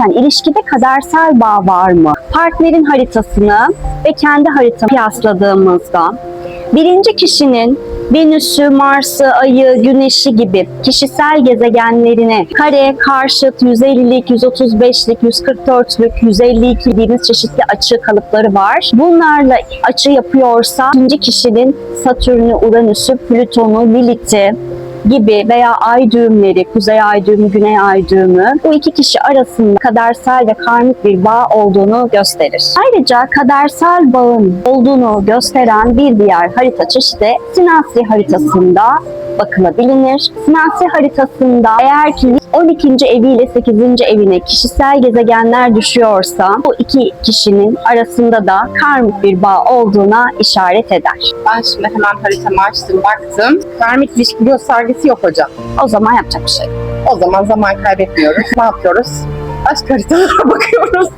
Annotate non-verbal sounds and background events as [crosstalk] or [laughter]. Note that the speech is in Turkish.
Yani ilişkide kadersel bağ var mı? Partnerin haritasını ve kendi haritamı kıyasladığımızda birinci kişinin Venüs'ü, Mars'ı, Ay'ı, Güneş'i gibi kişisel gezegenlerine kare, karşıt, 150'lik, 135'lik, 144'lük, 152 dediğimiz çeşitli açı kalıpları var. Bunlarla açı yapıyorsa ikinci kişinin Satürn'ü, Uranüs'ü, Plüton'u, Lilith'i, gibi veya ay düğümleri, kuzey ay düğümü, güney ay düğümü bu iki kişi arasında kadersel ve karmik bir bağ olduğunu gösterir. Ayrıca kadersel bağın olduğunu gösteren bir diğer harita çeşidi Sinastri haritasında bakılabilir. Sinastri haritasında eğer ki 12. eviyle 8. evine kişisel gezegenler düşüyorsa bu iki kişinin arasında da karmik bir bağ olduğuna işaret eder. Ben şimdi hemen haritamı açtım, baktım. Karmik ilişki göstergesi yok hocam. O zaman yapacak bir şey. O zaman zaman kaybetmiyoruz. ne yapıyoruz? Başka haritalara [laughs] bakıyoruz.